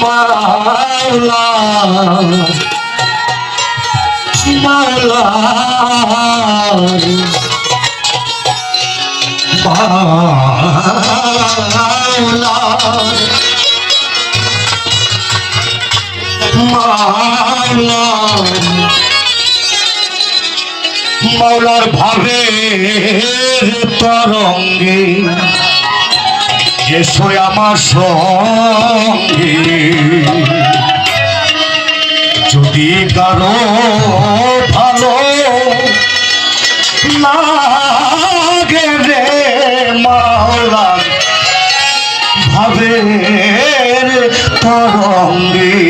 মাওলা মাওলা মাওলা মাওলা মাওলার ভাবে তরঙ্গে এসো আমার সঙ্গে। যদি কারও ভালো লাগে রে মাওলা ভাবে তরঙ্গে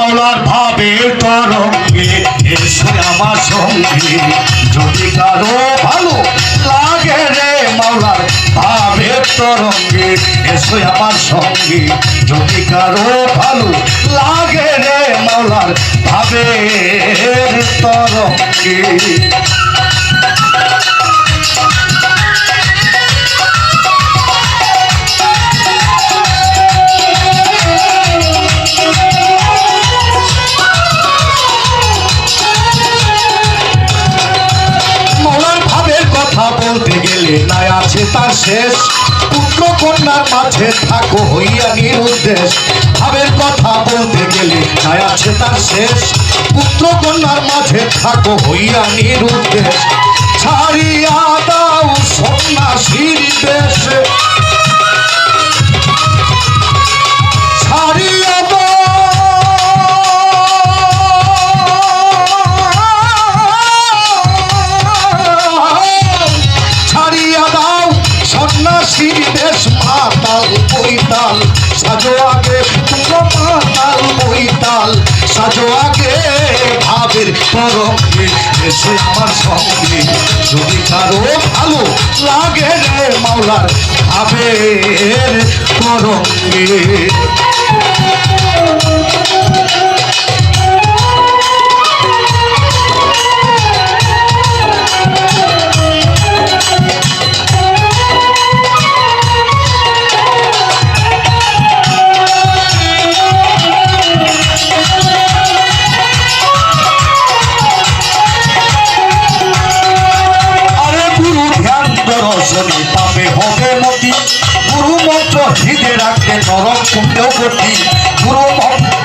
মাওলার ভাবের তরঙ্গে, এসে আমার সঙ্গে। যদি কারও ভালো লাগে রে মাওলার ভাবে তরঙ্গে, এসে আমার সঙ্গে। যদি কারও ভালো লাগে রে মাওলার ভাবের তরঙ্গে। আছে তার শেষ। পুত্র কন্যার মাঝে থাকো হইয়া নিরুদ্দেশ। ভাবের কথা বলতে গেলে নাই আছে তার শেষ। পুত্র কন্যার মাঝে থাকো হইয়া নিরুদ্দেশ। সন্ন্যাসীর বেশ মাতাল বৈতাল। সাজো আগে পুরো মাতাল বৈতাল। সাজো আগে ভাবের তরঙ্গে এসে আমার সঙ্গে। যদি কারও ভালো লাগে রে মাওলার ভাবের তরঙ্গে দর্শনে পাবে হবে মতি। গুরু মন্ত্র হৃদে রাখতে নরম কুণ্ডেও গতি। গুরু মন্ত্র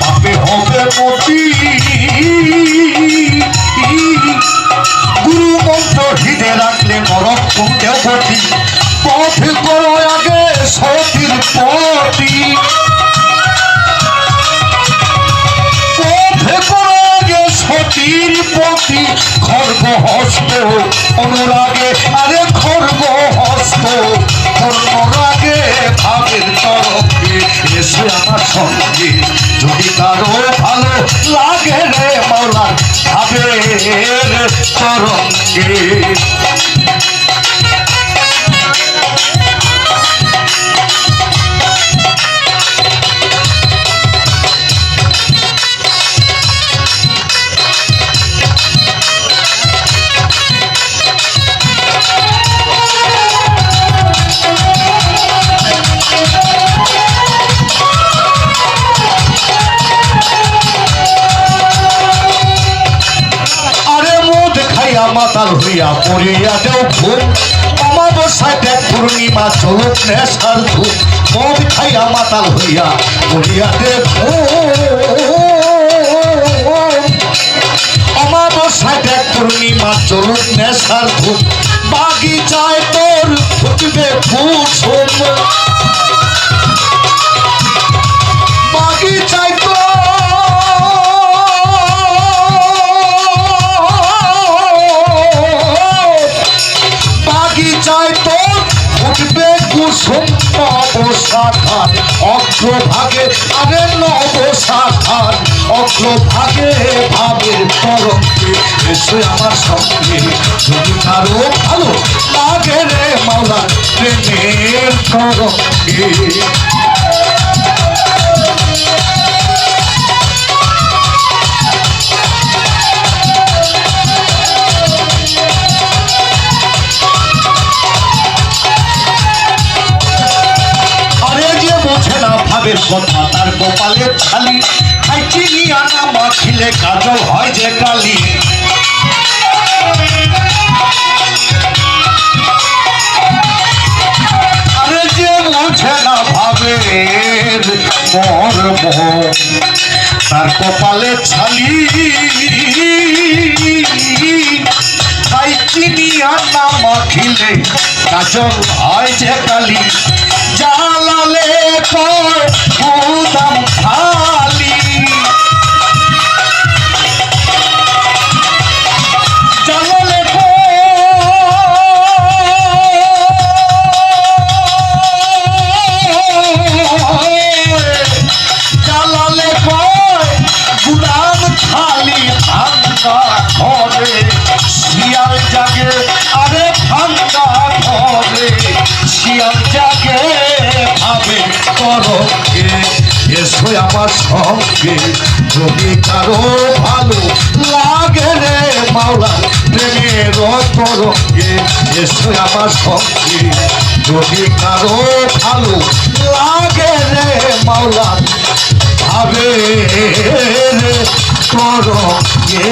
পাবে হবে মতি। গুরু মন্ত্র হৃদে রাখলে নরম কুণ্ডেও গতি। পথ করো আগে সতীর পতি হস্ত অনুরাগে আরে খর্গ হস্ত অনুরাগে ভাবের তরফে এসে আমার সঙ্গে। যদি তারও ভালো লাগে রে মাওলার মাতাল হইয়া পড়িয়া দেও ঘুম অমাবস্যায় দেখ পূর্ণিমা চলুক, নেশার ধূপ। মদ খাইয়া মাতাল হইয়া পড়িয়া দে অমাবস্যায় দেখ পূর্ণিমা চলুক, নেশার ধূপ। বাগিচায় তোর ফুটবে বাগিচায় বাগিচায় নবশাখার অগ্রভাগে আরে নবশাখার অগ্রভাগে ভাবের তরঙ্গে এসে আমার সঙ্গে। যদি কারও ভালো লাগে রে মাওলা প্রেমের তরঙ্গে ভাবের কথা তার কপালে খালি খাইছি আনা মাখিলে কাজল হয় যে কালি। তার কপালে ছালি। তাই চিনি আর না মাখিলে কাজল হয় যে কালি। জালালে গুদাম খালি। জালালে জালালে গুদাম খালি ঠান্ডা ঘরে, শিয়াল জাগে, আরে ঠান্ডা ঘরে, শিয়াল জাগে। ভাবে করো এসো আমার সঙ্গে। যদি কারও ভালো লাগে রে মাওলা প্রেমের তরঙ্গে এসো আমার সঙ্গে। যদি কারও ভালো লাগে রে মাওলা, ভাবে রে তরঙ্গে